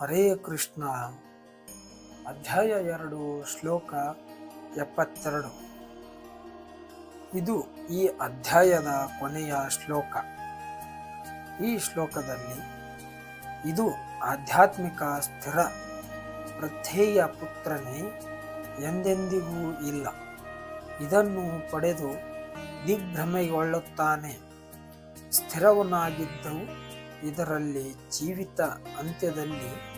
ಹರೇ ಕೃಷ್ಣ. ಅಧ್ಯಾಯ ಎರಡು, ಶ್ಲೋಕ ಎಪ್ಪತ್ತೆರಡು. ಇದು ಈ ಅಧ್ಯಾಯದ ಕೊನೆಯ ಶ್ಲೋಕ. ಈ ಶ್ಲೋಕದಲ್ಲಿ ಇದು ಆಧ್ಯಾತ್ಮಿಕ ಸ್ಥಿರ ಪ್ರಥೇಯ ಪುತ್ರನೇ ಎಂದೆಂದಿಗೂ ಇಲ್ಲ. ಇದನ್ನು ಪಡೆದು ದಿಗ್ಭ್ರಮೆಗೊಳ್ಳುತ್ತಾನೆ. ಸ್ಥಿರವನಾಗಿದ್ದು ಇದರಲ್ಲಿ ಜೀವಿತ ಅಂತ್ಯದಲ್ಲಿ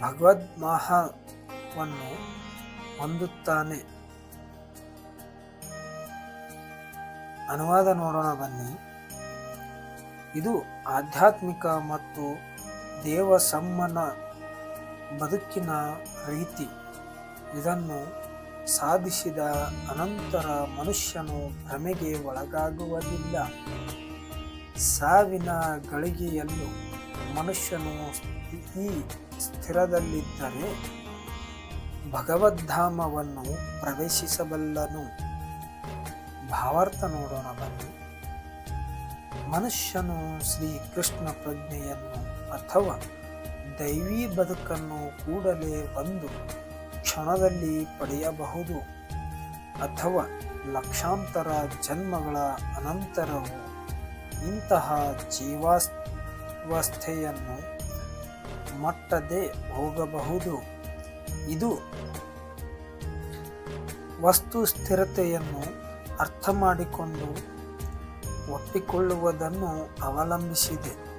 ಭಗವದ್ಮಾಹವನ್ನು ಹೊಂದುತ್ತಾನೆ. ಅನುವಾದ ನೋಡೋಣ ಬನ್ನಿ. ಇದು ಆಧ್ಯಾತ್ಮಿಕ ಮತ್ತು ದೇವಸಮ್ಮನ ಬದುಕಿನ ರೀತಿ. ಇದನ್ನು ಸಾಧಿಸಿದ ಅನಂತರ ಮನುಷ್ಯನು ಭ್ರಮೆಗೆ ಒಳಗಾಗುವುದಿಲ್ಲ. ಸಾವಿನ ಗಳಿಗೆಯಲ್ಲೂ ಮನುಷ್ಯನು ಈ ಸ್ಥಿರದಲ್ಲಿದ್ದರೆ ಭಗವದ್ಧಾಮವನ್ನು ಪ್ರವೇಶಿಸಬಲ್ಲನು. ಭಾವಾರ್ಥ ನೋಡೋಣ ಬನ್ನಿ. ಮನುಷ್ಯನು ಶ್ರೀ ಕೃಷ್ಣ ಪ್ರಜ್ಞೆಯನ್ನು ಅಥವಾ ದೈವಿ ಬದುಕನ್ನು ಕೂಡಲೇ ಒಂದು ಕ್ಷಣದಲ್ಲಿ ಪಡೆಯಬಹುದು ಅಥವಾ ಲಕ್ಷಾಂತರ ಜನ್ಮಗಳ ಅನಂತರವು ಇಂತಹ ಜೀವಾವಸ್ಥೆಯನ್ನು ಮಟ್ಟದೆ ಹೋಗಬಹುದು. ಇದು ವಸ್ತು ಸ್ಥಿರತೆಯನ್ನು ಅರ್ಥ ಮಾಡಿಕೊಂಡು ಒಪ್ಪಿಕೊಳ್ಳುವುದನ್ನು ಅವಲಂಬಿಸಿದೆ.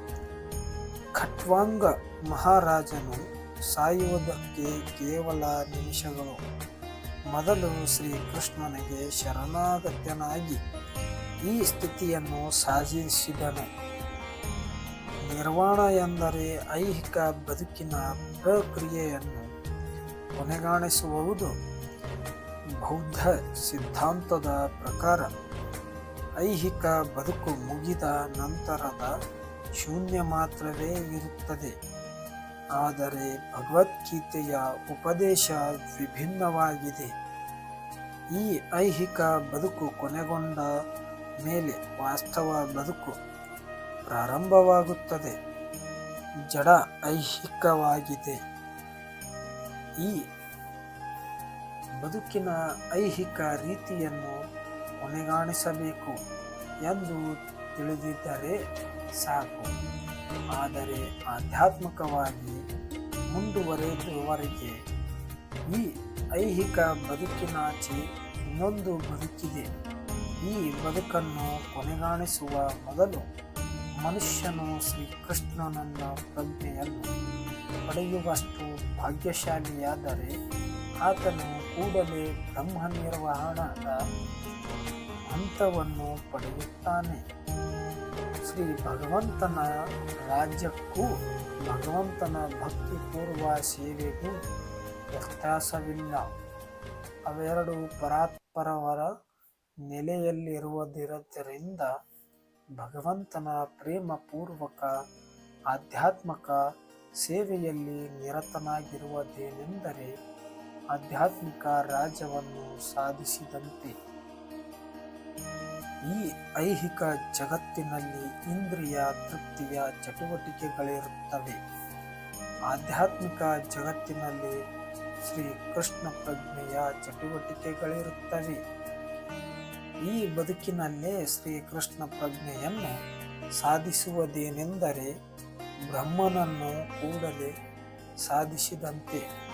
ಖಟ್ವಾಂಗ ಮಹಾರಾಜನು ಸಾಯುವುದಕ್ಕೆ ಕೇವಲ ನಿಮಿಷಗಳು. ಮೊದಲು ಶ್ರೀಕೃಷ್ಣನಿಗೆ ಶರಣಾಗತ್ಯನಾಗಿ ಈ ಸ್ಥಿತಿಯನ್ನು ಸಾಧಿಸಿದನು. ನಿರ್ವಾಣ ಎಂದರೆ ಐಹಿಕ ಬದುಕಿನ ಪ್ರಕ್ರಿಯೆಯನ್ನು ಕೊನೆಗಾಣಿಸುವುದು. ಬೌದ್ಧ ಸಿದ್ಧಾಂತದ ಪ್ರಕಾರ ಐಹಿಕ ಬದುಕು ಮುಗಿದ ನಂತರದ ಶೂನ್ಯ ಮಾತ್ರವೇ ಇರುತ್ತದೆ. ಆದರೆ ಭಗವದ್ಗೀತೆಯ ಉಪದೇಶ ವಿಭಿನ್ನವಾಗಿದೆ. ಈ ಐಹಿಕ ಬದುಕು ಕೊನೆಗೊಂಡ ಮೇಲೆ ವಾಸ್ತವ ಬದುಕು ಪ್ರಾರಂಭವಾಗುತ್ತದೆ. ಜಡ ಐಹಿಕವಾಗಿದೆ. ಈ ಬದುಕಿನ ಐಹಿಕ ರೀತಿಯನ್ನು ಕೊನೆಗಾಣಿಸಬೇಕು ಎಂದು ತಿಳಿದಿದ್ದರೆ ಸಾಕು. ಆದರೆ ಆಧ್ಯಾತ್ಮಿಕವಾಗಿ ಮುಂದುವರೆಯುವವರೆಗೆ ಈ ಐಹಿಕ ಬದುಕಿನಾಚೆ ಇನ್ನೊಂದು ಬದುಕಿದೆ. ಈ ಬದುಕನ್ನು ಕೊನೆಗಾಣಿಸುವ ಮೊದಲು ಮನುಷ್ಯನು ಶ್ರೀಕೃಷ್ಣನನ್ನ ಪ್ರಜ್ಞೆಯನ್ನು ಪಡೆಯುವಷ್ಟು ಭಾಗ್ಯಶಾಲಿಯಾದರೆ ಆತನು ಕೂಡಲೇ ಬ್ರಹ್ಮ ನಿರ್ವಹಣದ ಹಂತವನ್ನು ಪಡೆಯುತ್ತಾನೆ. ಶ್ರೀ ಭಗವಂತನ ರಾಜ್ಯಕ್ಕೂ ಭಗವಂತನ ಭಕ್ತಿಪೂರ್ವ ಸೇವೆಗೂ ವ್ಯತ್ಯಾಸವಿಲ್ಲ. ಅವೆರಡು ಪರಾತ್ಪರವರ ನೆಲೆಯಲ್ಲಿರುವುದಿರೋದರಿಂದ ಭಗವಂತನ ಪ್ರೇಮಪೂರ್ವಕ, ಆಧ್ಯಾತ್ಮಕ ಸೇವೆಯಲ್ಲಿ ನಿರತನಾಗಿರುವುದೇನೆಂದರೆ ಆಧ್ಯಾತ್ಮಿಕ ರಾಜ್ಯವನ್ನು ಸಾಧಿಸಿದಂತೆ. ಈ ಐಹಿಕ ಜಗತ್ತಿನಲ್ಲಿ ಇಂದ್ರಿಯ ತೃಪ್ತಿಯ ಚಟುವಟಿಕೆಗಳಿರುತ್ತವೆ. ಆಧ್ಯಾತ್ಮಿಕ ಜಗತ್ತಿನಲ್ಲಿ ಶ್ರೀ ಕೃಷ್ಣ ಪ್ರಜ್ಞೆಯ ಚಟುವಟಿಕೆಗಳಿರುತ್ತವೆ. ಈ ಬದುಕಿನಲ್ಲೇ ಶ್ರೀಕೃಷ್ಣ ಪ್ರಜ್ಞೆಯನ್ನು ಸಾಧಿಸುವುದೇನೆಂದರೆ ಬ್ರಹ್ಮನನ್ನು ಕೂಡಲೇ ಸಾಧಿಸಿದಂತೆ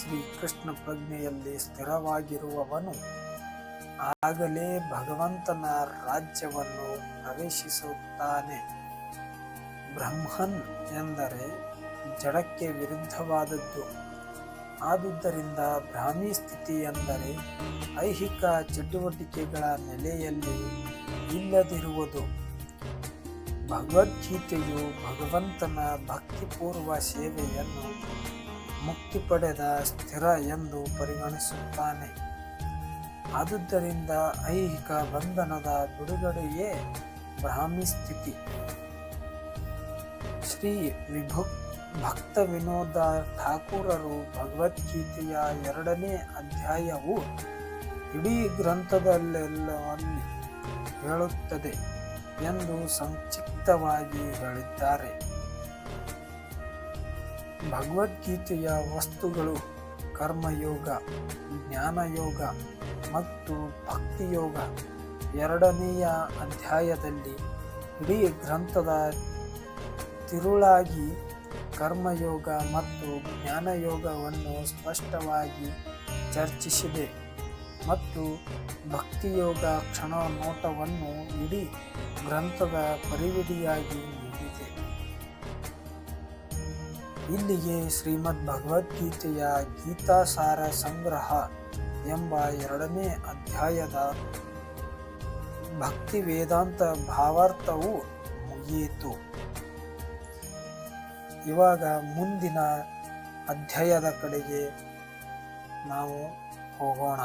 ಶ್ರೀಕೃಷ್ಣ ಪ್ರಜ್ಞೆಯಲ್ಲಿ ಸ್ಥಿರವಾಗಿರುವವನು ಆಗಲೇ ಭಗವಂತನ ರಾಜ್ಯವನ್ನು ಪ್ರವೇಶಿಸುತ್ತಾನೆ. ಬ್ರಹ್ಮನ್ ಎಂದರೆ ಜಡಕ್ಕೆ ವಿರುದ್ಧವಾದದ್ದು. ಆದುದರಿಂದ ಬ್ರಾಹ್ಮಿ ಸ್ಥಿತಿ ಎಂದರೆ ಐಹಿಕ ಚಟುವಟಿಕೆಗಳ ನೆಲೆಯಲ್ಲಿ ಇಲ್ಲದಿರುವುದು. ಭಗವದ್ಗೀತೆಯು ಭಗವಂತನ ಭಕ್ತಿಪೂರ್ವ ಸೇವೆಯನ್ನು ಮುಕ್ತಿ ಪಡೆದ ಸ್ಥಿರ ಎಂದು ಪರಿಗಣಿಸುತ್ತಾನೆ. ಆದುದರಿಂದ ಐಹಿಕ ಬಂಧನದ ಬಿಡುಗಡೆಯೇ ಬ್ರಾಹ್ಮಿ ಸ್ಥಿತಿ. ಶ್ರೀ ವಿಭು ಭಕ್ತ ವಿನೋದ ಠಾಕೂರರು ಭಗವದ್ಗೀತೆಯ ಎರಡನೇ ಅಧ್ಯಾಯವು ಇಡೀ ಗ್ರಂಥದಲ್ಲೆಲ್ಲವನ್ನು ಹೇಳುತ್ತದೆ ಎಂದು ಸಂಕ್ಷಿಪ್ತವಾಗಿ ಹೇಳಿದ್ದಾರೆ. ಭಗವದ್ಗೀತೆಯ ವಸ್ತುಗಳು ಕರ್ಮಯೋಗ, ಜ್ಞಾನಯೋಗ ಮತ್ತು ಭಕ್ತಿಯೋಗ ಎರಡನೆಯ ಅಧ್ಯಾಯದಲ್ಲಿ ಇಡೀ ಗ್ರಂಥದ ತಿರುಳಾಗಿ ಕರ್ಮಯೋಗ ಮತ್ತು ಜ್ಞಾನಯೋಗವನ್ನು ಸ್ಪಷ್ಟವಾಗಿ ಚರ್ಚಿಸಿದೆ ಮತ್ತು ಭಕ್ತಿಯೋಗ ಕ್ಷಣ ನೋಟವನ್ನು ಇಡೀ ಗ್ರಂಥದ ಪರಿವಿಡಿಯಾಗಿ ನೀಡಿದೆ. ಇಲ್ಲಿಗೆ ಶ್ರೀಮದ್ ಭಗವದ್ಗೀತೆಯ ಗೀತಾಸಾರ ಸಂಗ್ರಹ ಎಂಬ ಎರಡನೇ ಅಧ್ಯಾಯದ ಭಕ್ತಿ ವೇದಾಂತ ಭಾವಾರ್ಥವು ಮುಗಿಯಿತು. ಇವಾಗ ಮುಂದಿನ ಅಧ್ಯಾಯದ ಕಡೆಗೆ ನಾವು ಹೋಗೋಣ.